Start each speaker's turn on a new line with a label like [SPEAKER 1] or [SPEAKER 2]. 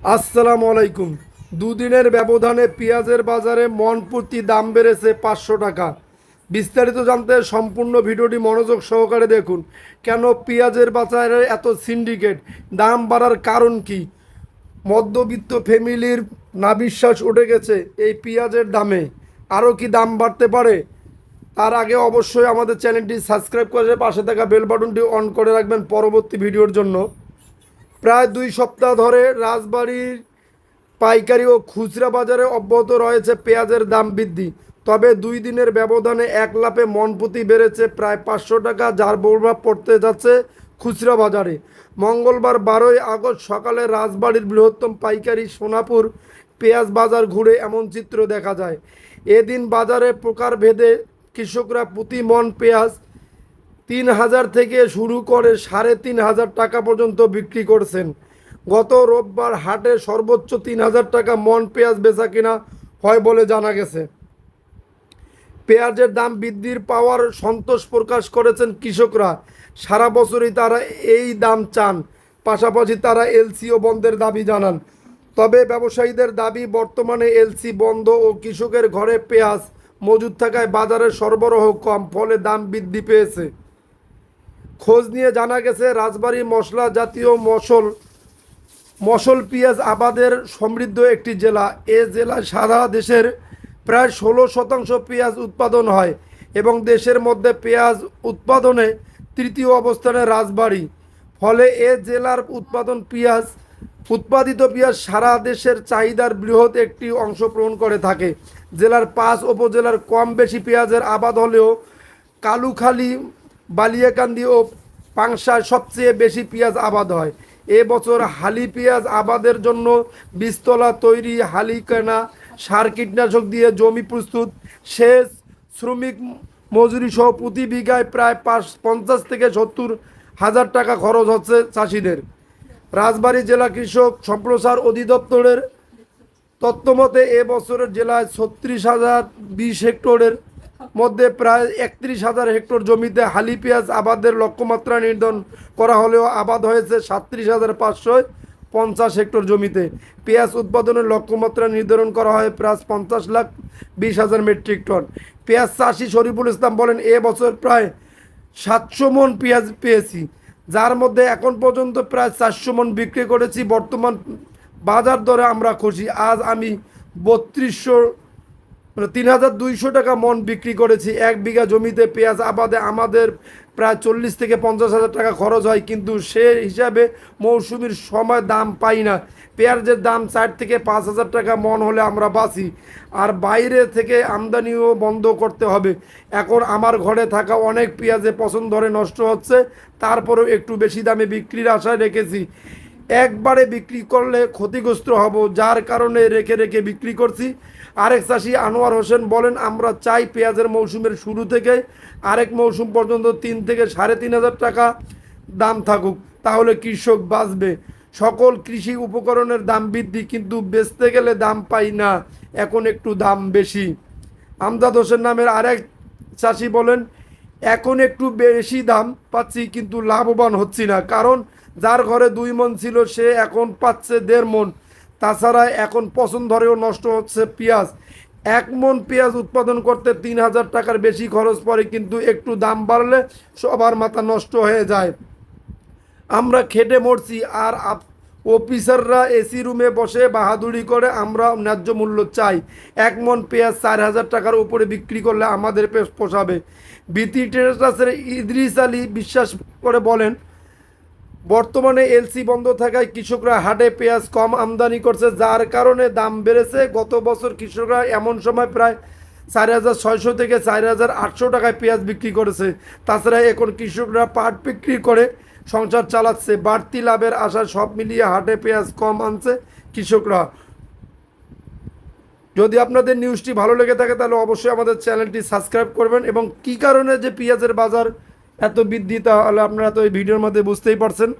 [SPEAKER 1] আসসালামু আলাইকুম। দুদিনের ব্যবধানে পেঁয়াজের বাজারে মন প্রতি দাম বেড়েছে পাঁচশো টাকা। বিস্তারিত জানতে সম্পূর্ণ ভিডিওটি মনোযোগ সহকারে দেখুন। কেন পেঁয়াজের বাজারে এত সিন্ডিকেট? দাম বাড়ার কারণ কি? মধ্যবিত্ত ফ্যামিলির না বিশ্বাস উঠে গেছে এই পেঁয়াজের দামে। আরও কি দাম বাড়তে পারে? তার আগে অবশ্যই আমাদের চ্যানেলটি সাবস্ক্রাইব করে পাশে থাকা বেল বাটনটি অন করে রাখবেন পরবর্তী ভিডিওর জন্য। প্রায় দুই সপ্তাহ ধরে রাজবাড়ির পাইকারি ও খুচরা বাজারে অব্যাহত রয়েছে পেঁয়াজের দাম বৃদ্ধি। তবে দুই দিনের ব্যবধানে এক লাফে মনপুতি বেড়েছে, প্রায় পাঁচশো টাকা যার প্রভাব পড়তে যাচ্ছে খুচরা বাজারে। মঙ্গলবার বারোই আগস্ট সকালে রাজবাড়ির বৃহত্তম পাইকারি সোনাপুর পেঁয়াজ বাজার ঘুরে এমন চিত্র দেখা যায়। এদিন বাজারে প্রকারভেদে কৃষকরা প্রতি মন পেঁয়াজ তিন হাজার থেকে শুরু করে সাড়ে তিন হাজার টাকা পর্যন্ত বিক্রি করছেন। গত রোববার হাটে সর্বোচ্চ তিন হাজার টাকা মন পেঁয়াজ বেচা কিনা হয় বলে জানা গেছে। পেঁয়াজের দাম বৃদ্ধির পাওয়ার সন্তোষ প্রকাশ করেছেন কৃষকরা। সারা বছরই তারা এই দাম চান। পাশাপাশি তারা এলসিও বন্ধের দাবি জানান। তবে ব্যবসায়ীদের দাবি, বর্তমানে এলসি বন্ধ ও কৃষকের ঘরে পেঁয়াজ মজুদ থাকায় বাজারে সরবরাহ কম, ফলে দাম বৃদ্ধি পেয়েছে। খোঁজ নিয়ে জানা গেছে, রাজবাড়ী মশলা জাতীয় মশল মশল পেঁয়াজ আবাদের সমৃদ্ধ একটি জেলা। এ জেলায় সারা দেশের প্রায় ষোলো শতাংশ পেঁয়াজ উৎপাদন হয় এবং দেশের মধ্যে পেঁয়াজ উৎপাদনে তৃতীয় অবস্থানে রাজবাড়ী। ফলে এ জেলার উৎপাদন পেঁয়াজ, উৎপাদিত পেঁয়াজ সারা দেশের চাহিদার বৃহৎ একটি অংশ পূরণ করে থাকে। জেলার পাঁচ উপজেলার কম বেশি পেঁয়াজের আবাদ হলেও কালুখালী বালিয়াকান্দি ও পাংশায় সবচেয়ে বেশি পেঁয়াজ আবাদ হয়। এবছর হালি পেঁয়াজ আবাদের জন্য বীজতলা তৈরি হালি কেনা, সার কীটনাশক দিয়ে জমি প্রস্তুত। সেচ, শ্রমিক মজুরি সহ প্রতি বিঘায় প্রায় পাঁচ, পঞ্চাশ থেকে সত্তর হাজার টাকা খরচ হচ্ছে চাষিদের। রাজবাড়ী জেলা কৃষক সম্প্রসার অধিদপ্তরের তত্ত্বমতে এ বছরের জেলায় ছত্রিশ হাজার বিশ হেক্টরের মধ্যে প্রায় একত্রিশ হাজার হেক্টর জমিতে হালি পেঁয়াজ আবাদের লক্ষ্যমাত্রা নির্ধারণ করা হলেও আবাদ হয়েছে সাতত্রিশ হাজার পাঁচশো পঞ্চাশ হেক্টর জমিতে। পেঁয়াজ উৎপাদনের লক্ষ্যমাত্রা নির্ধারণ করা হয় প্রায় পঞ্চাশ লাখ বিশ হাজার মেট্রিক টন। পেঁয়াজ চাষি শরীফুল ইসলাম বলেন, এ বছর প্রায় সাতশো মন পেঁয়াজ পেয়েছি, যার মধ্যে এখন পর্যন্ত প্রায় চারশো মন বিক্রি করেছি। বর্তমান বাজার দরে আমরা খুশি। আজ আমি বত্রিশশো মানে তিন হাজার দুইশো টাকা মন বিক্রি করেছি। এক বিঘা জমিতে পেঁয়াজ আবাদে আমাদের প্রায় চল্লিশ থেকে পঞ্চাশ হাজার টাকা খরচ হয়, কিন্তু সে হিসাবে মৌসুমির সময় দাম পাই না। পেঁয়াজের দাম চার থেকে পাঁচ হাজার টাকা মন হলে আমরা বাঁচি। আর বাইরে থেকে আমদানিও বন্ধ করতে হবে। এখন আমার ঘরে থাকা অনেক পেঁয়াজে পছন্দ ধরে নষ্ট হচ্ছে, তারপরেও একটু বেশি দামে বিক্রির আশায় রেখেছি। একবারে বিক্রি করলে ক্ষতিগ্রস্ত হব, যার কারণে রেখে রেখে বিক্রি করছি। আরেক চাষি আনোয়ার হোসেন বলেন, আমরা চাই পেঁয়াজের মৌসুমের শুরু থেকে আরেক মৌসুম পর্যন্ত তিন থেকে সাড়ে তিন হাজার টাকা দাম থাকুক, তাহলে কৃষক বাঁচবে। সকল কৃষি উপকরণের দাম বৃদ্ধি, কিন্তু বেচতে গেলে দাম পাই না, এখন একটু দাম বেশি। আমদাদ হোসেন নামের আরেক চাষি বলেন, এখন একটু বেশি দাম পাচ্ছি, কিন্তু লাভবান হচ্ছি না, কারণ যার ঘরে দুই মন ছিল, সে এখন পাচ্ছে দেড় মন। তাছাড়া এখন পছন্দ ধরেও নষ্ট হচ্ছে পেঁয়াজ। এক মন পেঁয়াজ উৎপাদন করতে তিন হাজার টাকার বেশি খরচ পড়ে, কিন্তু একটু দাম বাড়লে সবার মাথা নষ্ট হয়ে যায়। আমরা খেটে মরছি, আর অফিসাররা এসি রুমে বসে বাহাদুরি করে আমরা ন্যায্য মূল্য চাই। এক মন পেঁয়াজ চার হাজার টাকার উপরে বিক্রি করলে আমাদের পোষাবে। বিতি ট্রেডার্সের ইদ্রিস আলী বিশ্বাস করে বলেন বর্তমানে এলসি বন্ধ থাকায় কৃষকরা হাটে পেঁয়াজ কম আমদানি করছে, যার কারণে দাম বেড়েছে। গত বছর কৃষকরা এমন সময় প্রায় চার হাজার ছয়শো থেকে চার হাজার আটশো টাকায় পেঁয়াজ বিক্রি করেছে। তাছাড়া এখন কৃষকরা পাট বিক্রি করে সংসার চালাচ্ছে। বাড়তি লাভের আশা সব মিলিয়ে হাটে পেঁয়াজ কম আনছে কৃষকরা। যদি আপনাদের নিউজটি ভালো লেগে থাকে, তাহলে অবশ্যই আমাদের চ্যানেলটি সাবস্ক্রাইব করবেন। এবং কী কারণে যে পেঁয়াজের বাজার এত বৃদ্ধি তাহলে আপনারা তো এই ভিডিওর মধ্যে বুঝতেই পারছেন।